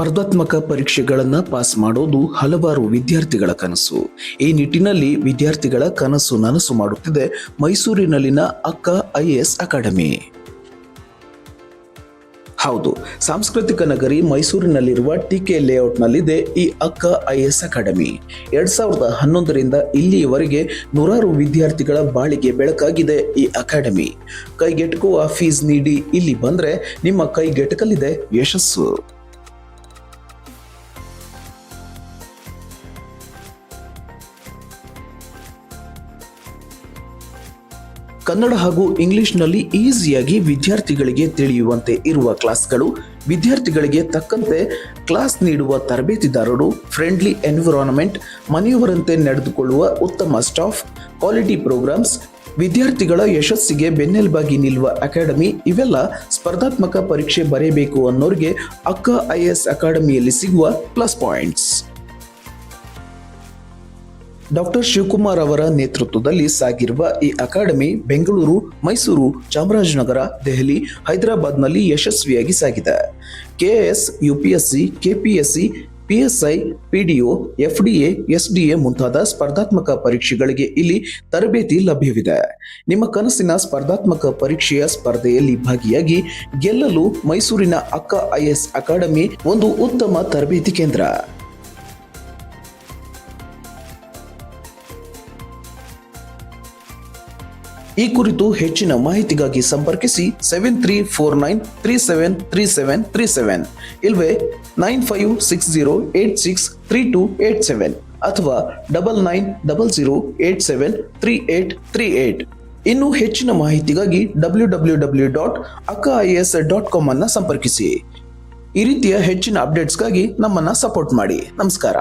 ಸ್ಪರ್ಧಾತ್ಮಕ ಪರೀಕ್ಷೆಗಳನ್ನು ಪಾಸ್ ಮಾಡೋದು ಹಲವಾರು ವಿದ್ಯಾರ್ಥಿಗಳ ಕನಸು. ಈ ನಿಟ್ಟಿನಲ್ಲಿ ವಿದ್ಯಾರ್ಥಿಗಳ ಕನಸು ನನಸು ಮಾಡುತ್ತಿದೆ ಮೈಸೂರಿನಲ್ಲಿನ ಅಕ್ಕ ಐಎಎಸ್ ಅಕಾಡೆಮಿ. ಹೌದು, ಸಾಂಸ್ಕೃತಿಕ ನಗರಿ ಮೈಸೂರಿನಲ್ಲಿರುವ ಟಿಕೆ ಲೇಔಟ್ನಲ್ಲಿದೆ ಈ ಅಕ್ಕ ಐಎಸ್ ಅಕಾಡೆಮಿ. ಎರಡ್ ಸಾವಿರದ ಹನ್ನೊಂದರಿಂದ ಇಲ್ಲಿಯವರೆಗೆ ನೂರಾರು ವಿದ್ಯಾರ್ಥಿಗಳ ಬಾಳಿಗೆ ಬೆಳಕಾಗಿದೆ ಈ ಅಕಾಡೆಮಿ. ಕೈಗೆಟುಕುವ ಫೀಸ್ ನೀಡಿ ಇಲ್ಲಿ ಬಂದರೆ ನಿಮ್ಮ ಕೈಗೆಟಕಲಿದೆ ಯಶಸ್ಸು. ಕನ್ನಡ ಹಾಗೂ ಇಂಗ್ಲಿಷ್ನಲ್ಲಿ ಈಸಿಯಾಗಿ ವಿದ್ಯಾರ್ಥಿಗಳಿಗೆ ತಿಳಿಯುವಂತೆ ಇರುವ ಕ್ಲಾಸ್ಗಳು, ವಿದ್ಯಾರ್ಥಿಗಳಿಗೆ ತಕ್ಕಂತೆ ಕ್ಲಾಸ್ ನೀಡುವ ತರಬೇತಿದಾರರು, ಫ್ರೆಂಡ್ಲಿ ಎನ್ವಿರಾನ್ಮೆಂಟ್, ಮನೆಯವರಂತೆ ನಡೆದುಕೊಳ್ಳುವ ಉತ್ತಮ ಸ್ಟಾಫ್, ಕ್ವಾಲಿಟಿ ಪ್ರೋಗ್ರಾಮ್ಸ್, ವಿದ್ಯಾರ್ಥಿಗಳ ಯಶಸ್ಸಿಗೆ ಬೆನ್ನೆಲುಬಾಗಿ ನಿಲ್ಲುವ ಅಕಾಡೆಮಿ ಇವೆಲ್ಲ ಸ್ಪರ್ಧಾತ್ಮಕ ಪರೀಕ್ಷೆ ಬರೆಯಬೇಕು ಅನ್ನೋರಿಗೆ ಅಕ್ಕ ಐ ಎಸ್ ಅಕಾಡೆಮಿಯಲ್ಲಿ ಸಿಗುವ ಪ್ಲಸ್ ಪಾಯಿಂಟ್ಸ್. ಡಾಕ್ಟರ್ ಶಿವಕುಮಾರ್ ಅವರ ನೇತೃತ್ವದಲ್ಲಿ ಸಾಗಿರುವ ಈ ಅಕಾಡೆಮಿ ಬೆಂಗಳೂರು, ಮೈಸೂರು, ಚಾಮರಾಜನಗರ, ದೆಹಲಿ, ಹೈದರಾಬಾದ್ನಲ್ಲಿ ಯಶಸ್ವಿಯಾಗಿ ಸಾಗಿದೆ. KS, UPSC, KPSC, PSI, PDO, FDA, SDA ಮುಂತಾದ ಸ್ಪರ್ಧಾತ್ಮಕ ಪರೀಕ್ಷೆಗಳಿಗೆ ಇಲ್ಲಿ ತರಬೇತಿ ಲಭ್ಯವಿದೆ. ನಿಮ್ಮ ಕನಸಿನ ಸ್ಪರ್ಧಾತ್ಮಕ ಪರೀಕ್ಷೆಯ ಸ್ಪರ್ಧೆಯಲ್ಲಿ ಭಾಗಿಯಾಗಿ ಗೆಲ್ಲಲು ಮೈಸೂರಿನ ಅಕ್ಕ ಐಎಸ್ ಅಕಾಡೆಮಿ ಒಂದು ಉತ್ತಮ ತರಬೇತಿ ಕೇಂದ್ರ. ಈ ಕುರಿತು ಹೆಚ್ಚಿನ ಮಾಹಿತಿಗಾಗಿ ಸಂಪರ್ಕಿಸಿ seven three four nine three seven three seven three seven ಇಲ್ವೇ nine five six zero eight six three two eight seven ಅಥವಾ double nine double zero eight seven three eight three eight ಇನ್ನು ಹೆಚ್ಚಿನ ಮಾಹಿತಿಗಾಗಿ W W W dot Akka I S dot com ಅನ್ನು ಸಂಪರ್ಕಿಸಿ. ಈ ರೀತಿಯ ಹೆಚ್ಚಿನ ಅಪ್ಡೇಟ್ಸ್ಗಾಗಿ ನಮ್ಮನ್ನು ಸಪೋರ್ಟ್ ಮಾಡಿ. ನಮಸ್ಕಾರ.